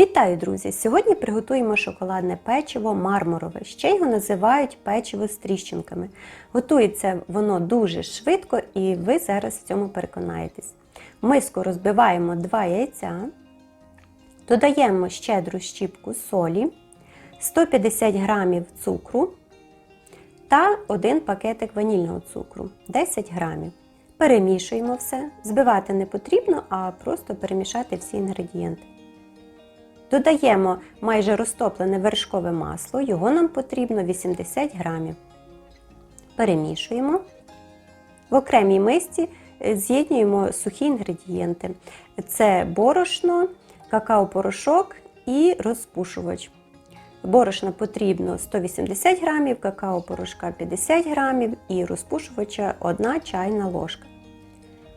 Вітаю, друзі! Сьогодні приготуємо шоколадне печиво мармурове. Ще його називають печиво з тріщинками. Готується воно дуже швидко і ви зараз в цьому переконаєтесь. В миску розбиваємо 2 яйця, додаємо щедру щіпку солі, 150 г цукру та 1 пакетик ванільного цукру 10 грамів. Перемішуємо все. Збивати не потрібно, а просто перемішати всі інгредієнти. Додаємо майже розтоплене вершкове масло, його нам потрібно 80 грамів. Перемішуємо. В окремій мисці е, з'єднуємо сухі інгредієнти. Це борошно, какао-порошок і розпушувач. Борошна потрібно 180 грамів, какао-порошка 50 грамів і розпушувача 1 чайна ложка.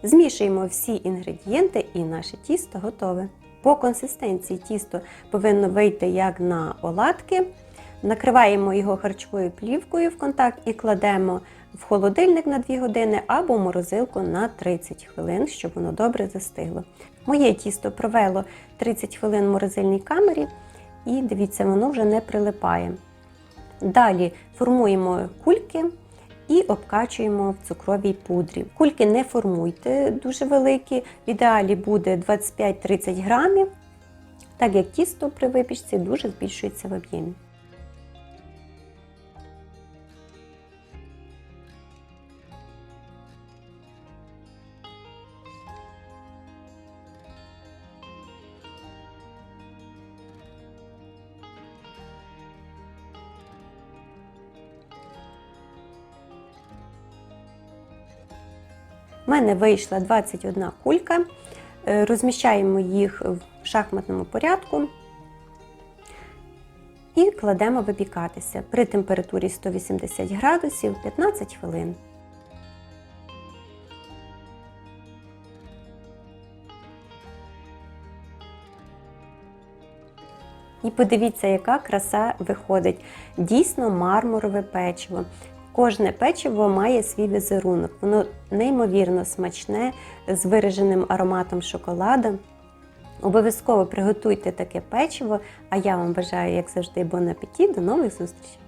Змішуємо всі інгредієнти і наше тісто готове. По консистенції тісто повинно вийти як на оладки. Накриваємо його харчовою плівкою в контакт і кладемо в холодильник на 2 години або в морозилку на 30 хвилин, щоб воно добре застигло. Моє тісто провело 30 хвилин в морозильній камері і дивіться, воно вже не прилипає. Далі формуємо кульки і обкачуємо в цукровій пудрі. Кульки не формуйте дуже великі, в ідеалі буде 25-30 грамів, так як тісто при випічці дуже збільшується в об'ємі. У мене вийшла 21 кулька. Е, Розміщаємо їх в шахматному порядку і кладемо випікатися при температурі 180 градусів 15 хвилин. І подивіться, яка краса виходить. Дійсно мармурове печиво. Кожне печиво має свій візерунок. Воно неймовірно смачне, з вираженим ароматом шоколада. Обов'язково приготуйте таке печиво, а я вам бажаю, як завжди, бон апетит. До нових зустрічей!